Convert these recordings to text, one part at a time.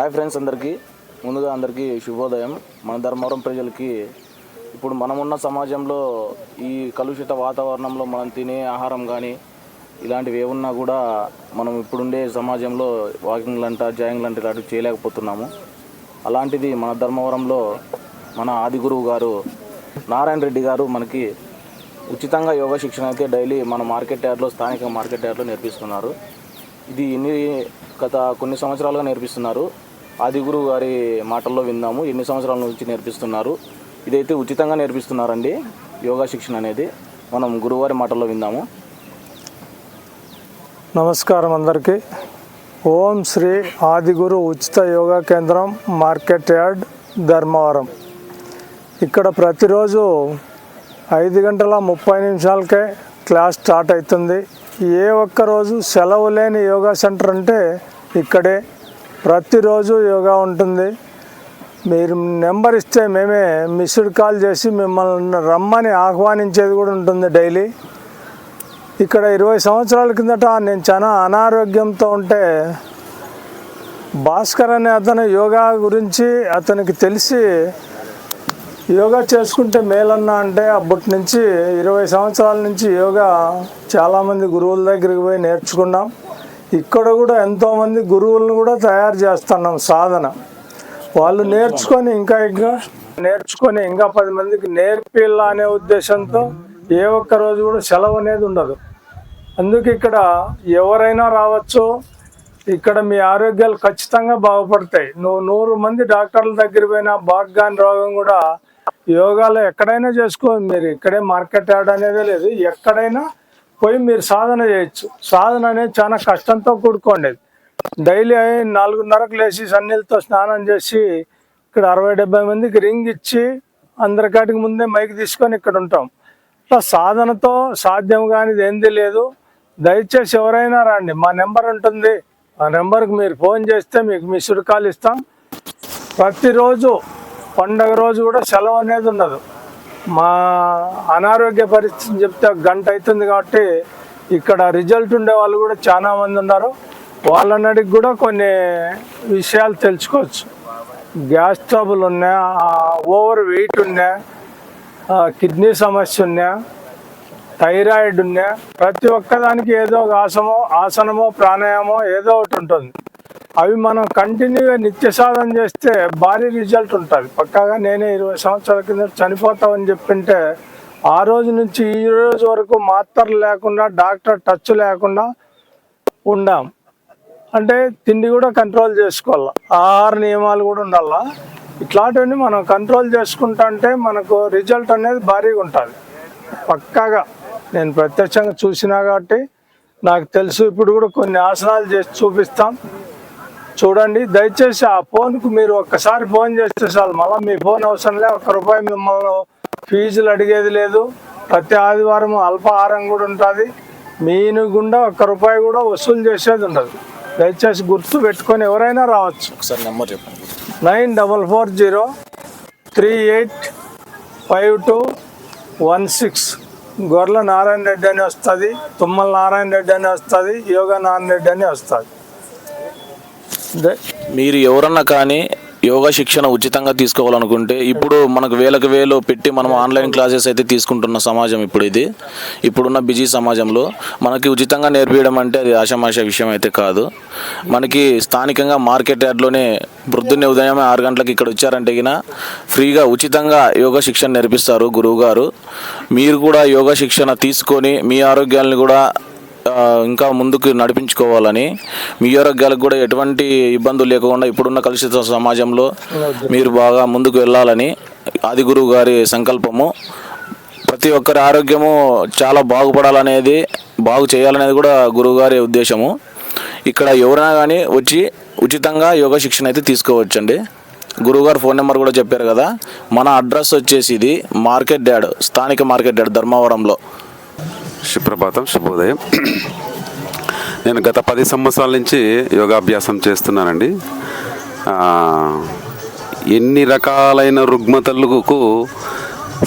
Hi friends అందరికీ. ముందుగా అందరికీ శుభోదయం. మన ధర్మవరం ప్రజలకి ఇప్పుడు మనమున్న సమాజంలో ఈ కలుషిత వాతావరణంలో మనం తినే ఆహారం కానీ ఇలాంటివి ఏమున్నా కూడా మనం ఇప్పుడుండే సమాజంలో వాకింగ్లు అంట జాగింగ్ లాంటి ఇలాంటివి చేయలేకపోతున్నాము. అలాంటిది మన ధర్మవరంలో మన ఆది గురువు గారు నారాయణ రెడ్డి గారు మనకి ఉచితంగా యోగా శిక్షణ అయితే డైలీ మన మార్కెట్ యార్డ్లో స్థానిక మార్కెట్ యార్డ్లో నేర్పిస్తున్నారు. ఇది ఎన్ని గత కొన్ని సంవత్సరాలుగా నేర్పిస్తున్నారు. ఆదిగురు గారి మాటల్లో విందాము ఎన్ని సంవత్సరాల నుంచి నేర్పిస్తున్నారు? ఇదైతే ఉచితంగా నేర్పిస్తున్నారండి. యోగా శిక్షణ అనేది మనం గురువారి మాటల్లో విందాము నమస్కారం అందరికీ. ఓం శ్రీ ఆదిగురు ఉచిత యోగా కేంద్రం మార్కెట్ యార్డ్ ధర్మవరం. ఇక్కడ ప్రతిరోజు ఐదు గంటల ముప్పై నిమిషాలకే క్లాస్ స్టార్ట్ అవుతుంది. ఏ ఒక్క రోజు సెలవు లేని యోగా సెంటర్ అంటే ఇక్కడే. ప్రతిరోజు యోగా ఉంటుంది. మీరు నెంబర్ ఇస్తే మేమే మిస్డ్ కాల్ చేసి మిమ్మల్ని రమ్మని ఆహ్వానించేది కూడా ఉంటుంది డైలీ. ఇక్కడ ఇరవై సంవత్సరాల కిందట నేను చాలా అనారోగ్యంతో ఉంటే భాస్కర్ అనే అతను యోగా గురించి అతనికి తెలిసి యోగా చేసుకుంటే మేలన్నా అంటే అప్పటి నుంచి ఇరవై సంవత్సరాల నుంచి యోగా చాలామంది గురువుల దగ్గరికి పోయి నేర్చుకున్నాం. ఇక్కడ కూడా ఎంతోమంది గురువులను కూడా తయారు చేస్తున్నాం సాధన. వాళ్ళు నేర్చుకొని ఇంకా ఇంకా నేర్చుకొని ఇంకా పది మందికి నేర్పిల్లా అనే ఉద్దేశంతో ఏ ఒక్క రోజు కూడా సెలవు అనేది ఉండదు. అందుకే ఇక్కడ ఎవరైనా రావచ్చు ఇక్కడ మీ ఆరోగ్యాలు ఖచ్చితంగా బాగుపడతాయి. నువ్వు నూరు మంది డాక్టర్ల దగ్గర పోయినా బాగ్గాని రోగం కూడా యోగాలో ఎక్కడైనా చేసుకో మీరు ఇక్కడే మార్కెట్ యార్డ్ అనేదే లేదు. ఎక్కడైనా పోయి మీరు సాధన చేయొచ్చు. సాధన అనేది చాలా కష్టంతో కూడుకోండేది డైలీ నాలుగున్నరకు లేచి సన్నీళ్ళతో స్నానం చేసి ఇక్కడ అరవై డెబ్బై మందికి రింగ్ ఇచ్చి అందరికాటికి ముందే మైక్ తీసుకొని ఇక్కడ ఉంటాం. ఇట్లా సాధనతో సాధ్యం కానిది ఏంది లేదు. దయచేసి ఎవరైనా రండి. మా నెంబర్ ఉంటుంది. ఆ నెంబర్కి మీరు ఫోన్ చేస్తే మీకు మిస్డ్ కాల్ ఇస్తాం. ప్రతిరోజు పండగ రోజు కూడా సెలవు అనేది ఉండదు. మా అనారోగ్య పరిస్థితి చెప్తే గంట అవుతుంది కాబట్టి ఇక్కడ రిజల్ట్ ఉండే వాళ్ళు కూడా చాలా మంది ఉన్నారు. వాళ్ళని అడిగి కూడా కొన్ని విషయాలు తెలుసుకోవచ్చు. గ్యాస్ ట్రబుల్ ఉన్నా ఓవర్ వెయిట్ ఉన్నా కిడ్నీ సమస్య ఉన్నా థైరాయిడ్ ఉన్నా ప్రతి ఒక్కదానికి ఏదో ఒక ఆసనమో ఆసనమో ప్రాణాయామో ఏదో ఒకటి ఉంటుంది. అవి మనం కంటిన్యూగా నిత్య సాధన చేస్తే భారీ రిజల్ట్ ఉంటుంది. పక్కాగా నేనే ఇరవై సంవత్సరాల కింద చనిపోతామని చెప్పింటే ఆ రోజు నుంచి ఈ రోజు వరకు మాత్రలు లేకుండా డాక్టర్ టచ్ లేకుండా ఉండాం. అంటే తిండి కూడా కంట్రోల్ చేసుకోవాలి. ఆహార నియమాలు కూడా ఉండాలా. ఇట్లాంటివన్నీ మనం కంట్రోల్ చేసుకుంటా అంటే మనకు రిజల్ట్ అనేది భారీగా ఉంటుంది. పక్కాగా నేను ప్రత్యక్షంగా చూసినా కాబట్టి నాకు తెలుసు. ఇప్పుడు కూడా కొన్ని ఆసనాలు చేసి చూపిస్తాం. చూడండి దయచేసి ఆ ఫోన్కు మీరు ఒక్కసారి ఫోన్ చేస్తే చాలు. మళ్ళీ మీ ఫోన్ అవసరం లేదు ఒక్క రూపాయి మిమ్మల్ని ఫీజులు అడిగేది లేదు. ప్రతి ఆదివారం అల్పాహారం కూడా ఉంటుంది. మీను గుండా ఒక్క రూపాయి కూడా వసూలు చేసేది ఉండదు. దయచేసి గుర్తు పెట్టుకొని ఎవరైనా రావచ్చు. ఒకసారి నెంబర్ చెప్పండి. Nine double four zero three eight five two one six. Gorrela Narayana Reddy అని వస్తుంది తుమ్మల నారాయణ రెడ్డి అని వస్తుంది యోగా నారాయణ రెడ్డి అని వస్తుంది. మీరు ఎవరన్నా కానీ యోగా శిక్షణ ఉచితంగా తీసుకోవాలనుకుంటే ఇప్పుడు మనకు వేలకు వేలు పెట్టి మనం ఆన్లైన్ క్లాసెస్ అయితే తీసుకుంటున్న సమాజం ఇప్పుడు ఇది. ఇప్పుడున్న బిజీ సమాజంలో మనకి ఉచితంగా నేర్పించడం అంటే అది ఆషామాష విషయం అయితే కాదు. మనకి స్థానికంగా మార్కెట్ యార్డ్లోనే పొద్దున్నే ఉదయం ఆరు గంటలకు ఇక్కడ వచ్చారంటే గిన ఫ్రీగా ఉచితంగా యోగా శిక్షణ నేర్పిస్తారు గురువు గారు మీరు కూడా యోగా శిక్షణ తీసుకొని మీ ఆరోగ్యాలను కూడా ఇంకా ముందుకు నడిపించుకోవాలని మీ ఆరోగ్యాలకు కూడా ఎటువంటి ఇబ్బందులు లేకుండా ఇప్పుడున్న కలుషిత సమాజంలో మీరు బాగా ముందుకు వెళ్ళాలని ఆది గారి సంకల్పము. ప్రతి ఒక్కరి ఆరోగ్యము చాలా బాగుపడాలనేది బాగు చేయాలనేది కూడా గురువుగారి ఉద్దేశము. ఇక్కడ ఎవరైనా కానీ వచ్చి ఉచితంగా యోగా శిక్షణ అయితే తీసుకోవచ్చండి. గురువుగారు ఫోన్ నెంబర్ కూడా చెప్పారు కదా మన అడ్రస్ వచ్చేసి ఇది మార్కెట్ డాడ్ స్థానిక మార్కెట్ డాడ్ ధర్మవరంలో. సుప్రభాతం శుభోదయం. నేను గత పది సంవత్సరాల నుంచి యోగాభ్యాసం చేస్తున్నానండి. ఎన్ని రకాలైన రుగ్మతలకు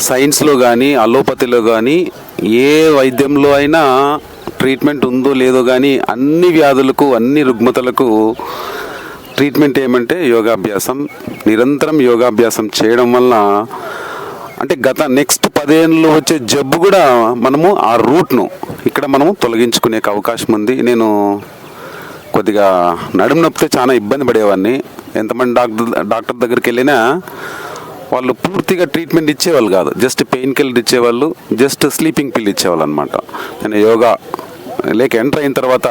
సైన్స్లో కానీ అలోపతిలో కానీ ఏ వైద్యంలో అయినా ట్రీట్మెంట్ ఉందో లేదో కానీ అన్ని వ్యాధులకు అన్ని రుగ్మతలకు ట్రీట్మెంట్ ఏమంటే యోగాభ్యాసం. నిరంతరం యోగాభ్యాసం చేయడం వల్ల అంటే గత నెక్స్ట్ పదేళ్ళు వచ్చే జబ్బు కూడా మనము ఆ రూట్ను ఇక్కడ మనము తొలగించుకునే అవకాశం ఉంది. నేను కొద్దిగా నడుము నొప్పితే చాలా ఇబ్బంది పడేవాడిని ఎంతమంది డాక్టర్ డాక్టర్ దగ్గరికి వెళ్ళినా వాళ్ళు పూర్తిగా ట్రీట్మెంట్ ఇచ్చేవాళ్ళు కాదు. జస్ట్ పెయిన్ కిల్లర్ ఇచ్చేవాళ్ళు జస్ట్ స్లీపింగ్ పిల్ ఇచ్చేవాళ్ళు అనమాట నేను యోగా లేక ఎంటర్ అయిన తర్వాత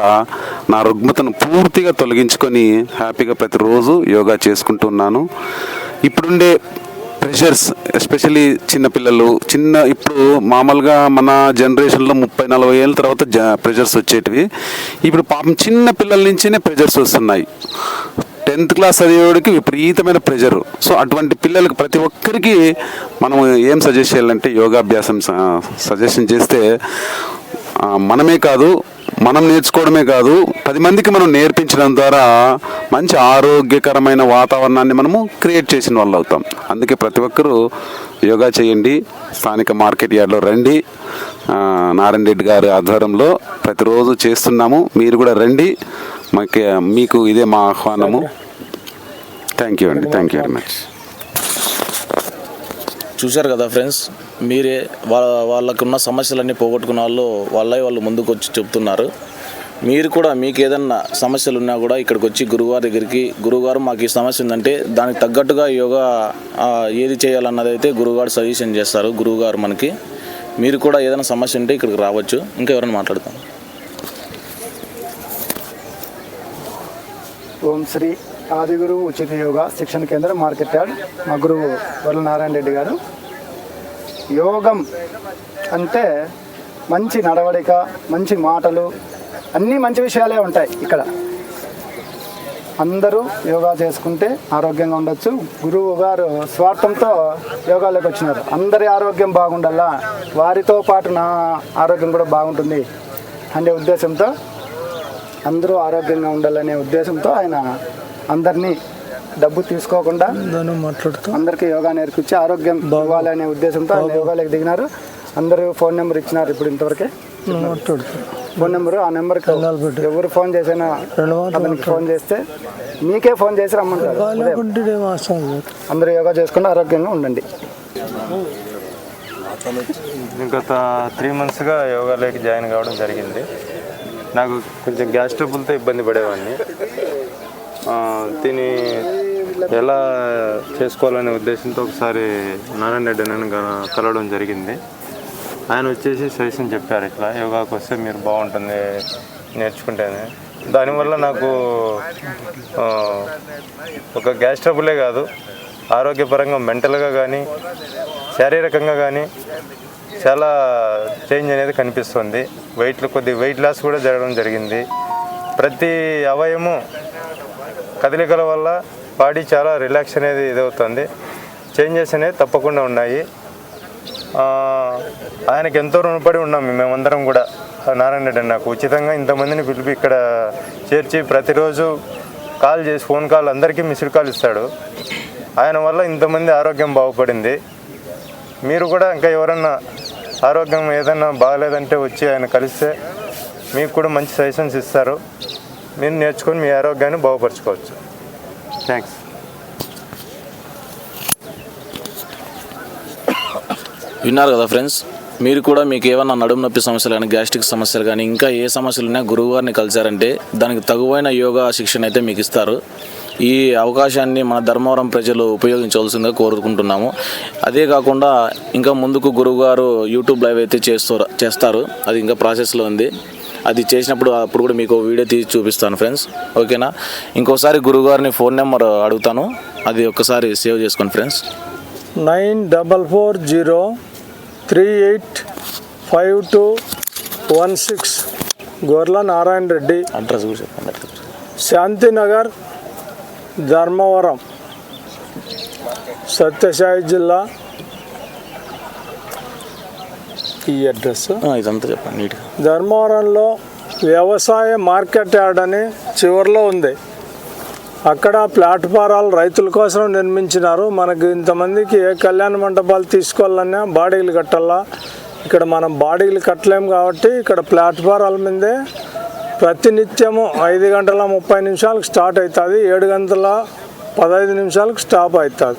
నా రుగ్మతను పూర్తిగా తొలగించుకొని హ్యాపీగా ప్రతిరోజు యోగా చేసుకుంటున్నాను ఇప్పుడుండే ప్రెషర్స్ ఎస్పెషలీ చిన్నపిల్లలు చిన్న ఇప్పుడు మామూలుగా మన జనరేషన్లో ముప్పై నలభై ఏళ్ళ తర్వాత జ ప్రెషర్స్ వచ్చేటివి. ఇప్పుడు పాపం చిన్న పిల్లల నుంచినే ప్రెషర్స్ వస్తున్నాయి. టెన్త్ క్లాస్ చదివేవాడికి విపరీతమైన ప్రెషర్ సో అటువంటి పిల్లలకి ప్రతి ఒక్కరికి మనం ఏం సజెస్ట్ చేయాలంటే యోగాభ్యాసం సజెషన్ చేస్తే మనమే కాదు మనం నేర్చుకోవడమే కాదు పది మందికి మనం నేర్పించడం ద్వారా మంచి ఆరోగ్యకరమైన వాతావరణాన్ని మనము క్రియేట్ చేసిన వాళ్ళు అవుతాం. అందుకే ప్రతి ఒక్కరూ యోగా చేయండి స్థానిక మార్కెట్ యార్డ్లో రండి. నారాయణ రెడ్డి గారి ఆధ్వర్యంలో ప్రతిరోజు చేస్తున్నాము. మీరు కూడా రండి. మాకు మీకు ఇదే మా ఆహ్వానము. థ్యాంక్ యూ అండి. థ్యాంక్ యూ వెరీ మచ్ చూశారు కదా ఫ్రెండ్స్ మీరే వాళ్ళ వాళ్ళకున్న సమస్యలన్నీ పోగొట్టుకున్న వాళ్ళు వాళ్ళే వాళ్ళు ముందుకు వచ్చి చెప్తున్నారు. మీరు కూడా మీకు ఏదన్నా సమస్యలు ఉన్నా కూడా ఇక్కడికి వచ్చి గురువుగారి దగ్గరికి గురువుగారు మాకు ఈ సమస్య ఉందంటే దానికి తగ్గట్టుగా యోగా ఏది చేయాలన్నది అయితే గురువుగారు సజెషన్ చేస్తారు గురువుగారు మనకి. మీరు కూడా ఏదైనా సమస్య ఉంటే ఇక్కడికి రావచ్చు. ఇంకా ఎవరైనా మాట్లాడతాం ఓం శ్రీ ఆదిగురు ఉచిత యోగా శిక్షణ కేంద్రం మార్కెట్ యార్డ్. మా గురువు వరల నారాయణ రెడ్డి గారు. యోగం అంటే మంచి నడవడిక మంచి మాటలు అన్నీ మంచి విషయాలే ఉంటాయి ఇక్కడ. అందరూ యోగా చేసుకుంటే ఆరోగ్యంగా ఉండొచ్చు. గురువు గారు స్వార్థంతో యోగాలోకి వచ్చినారు. అందరి ఆరోగ్యం బాగుండాలా? వారితో పాటు నా ఆరోగ్యం కూడా బాగుంటుంది అనే ఉద్దేశంతో అందరూ ఆరోగ్యంగా ఉండాలనే ఉద్దేశంతో ఆయన అందరినీ డబ్బు తీసుకోకుండా మాట్లాడుతూ అందరికీ యోగా నేర్పించి ఆరోగ్యం ఇవ్వాలనే ఉద్దేశంతో ఆయన యోగాలోకి దిగినారు. అందరూ ఫోన్ నెంబర్ ఇచ్చినారు ఇప్పుడు ఇంతవరకే. మాట్లాడుతూ. ఫోన్ నెంబరు ఆ నెంబర్కి. ఎవరు ఫోన్ చేసినా అతనికి ఫోన్ చేస్తే మీకే ఫోన్ చేసి రమ్మంటారు. అందరూ యోగా చేసుకుంటే ఆరోగ్యంగా ఉండండి. గత త్రీ మంత్స్గా యోగాలోకి జాయిన్ కావడం జరిగింది. నాకు కొంచెం గ్యాస్ ట్రబుల్తో ఇబ్బంది పడేవాడిని. ఆ, దీన్ని ఎలా చేసుకోవాలనే ఉద్దేశంతో ఒకసారి నారాయణ రెడ్డి నన్ను కలవడం జరిగింది. ఆయన వచ్చేసి సజెషన్ చెప్పారు ఇట్లా యోగాకి వస్తే మీరు బాగుంటుంది నేర్చుకుంటేనే. దానివల్ల నాకు ఒక గ్యాస్ ట్రబులే కాదు ఆరోగ్యపరంగా మెంటల్గా కానీ శారీరకంగా కానీ చాలా చేంజ్ అనేది కనిపిస్తుంది. వెయిట్లు కొద్ది వెయిట్ లాస్ కూడా జరగడం జరిగింది. ప్రతి అవయము కదలికల వల్ల బాడీ చాలా రిలాక్స్ అనేది ఇదవుతుంది. చేంజెస్ అనేవి తప్పకుండా ఉన్నాయి. ఆయనకి ఎంతో రుణపడి ఉన్నాం మేమందరం కూడా. నారాయణ రెడ్డి నాకు ఉచితంగా ఇంతమందిని పిలిపి ఇక్కడ చేర్చి ప్రతిరోజు కాల్ చేసి ఫోన్ కాల్ అందరికీ మిస్డ్ కాల్ ఇస్తాడు. ఆయన వల్ల ఇంతమంది ఆరోగ్యం బాగుపడింది. మీరు కూడా ఇంకా ఎవరన్నా ఆరోగ్యం ఏదన్నా బాగలేదంటే వచ్చి ఆయన కలిస్తే మీకు కూడా మంచి సజెషన్స్ ఇస్తారు. మీరు నేర్చుకొని మీ ఆరోగ్యాన్ని బాగుపరచుకోవచ్చు. థ్యాంక్స్ విన్నారు కదా ఫ్రెండ్స్? మీరు కూడా మీకు ఏమన్నా నడుము నొప్పి సమస్యలు కానీ గ్యాస్ట్రిక్ సమస్యలు కానీ ఇంకా ఏ సమస్యలు ఉన్నా గురువుగారిని కలిశారంటే దానికి తగువైన యోగా శిక్షణ అయితే మీకు ఇస్తారు. ఈ అవకాశాన్ని మన ధర్మవరం ప్రజలు ఉపయోగించవలసిందిగా కోరుకుంటున్నాము. అదే కాకుండా ఇంకా ముందుకు గురువుగారు యూట్యూబ్ లైవ్ అయితే చేస్తారు చేస్తారు. అది ఇంకా ప్రాసెస్లో ఉంది. అది చేసినప్పుడు అప్పుడు కూడా మీకు వీడియో తీసి చూపిస్తాను ఫ్రెండ్స్. ఓకేనా? ఇంకోసారి గురువుగారిని ఫోన్ నెంబర్ అడుగుతాను. అది ఒక్కసారి సేవ్ చేసుకోండి friends. Nine double four zero three eight five two one six Gorla Narayana Reddy. Address కూడా చెప్పండి శాంతినగర్ ధర్మవరం సత్యసాయి జిల్లా. ఈ అడ్రస్? ఇదంతా చెప్పండి నీట్గా. ధర్మవరంలో వ్యవసాయ మార్కెట్ యార్డ్ అని చివరిలో ఉంది. అక్కడ ప్లాట్ఫారాలు రైతుల కోసం నిర్మించినారు. మనకి ఇంతమందికి ఏ కళ్యాణ మండపాలు తీసుకోవాలన్నా బాడీలు కట్టాలా? ఇక్కడ మనం బాడీలు కట్టలేము కాబట్టి ఇక్కడ ప్లాట్ఫారాల మీదే ప్రతినిత్యము ఐదు గంటల ముప్పై నిమిషాలకు స్టార్ట్ అవుతుంది. ఏడు గంటల పదహైదు నిమిషాలకు స్టాప్ అవుతుంది.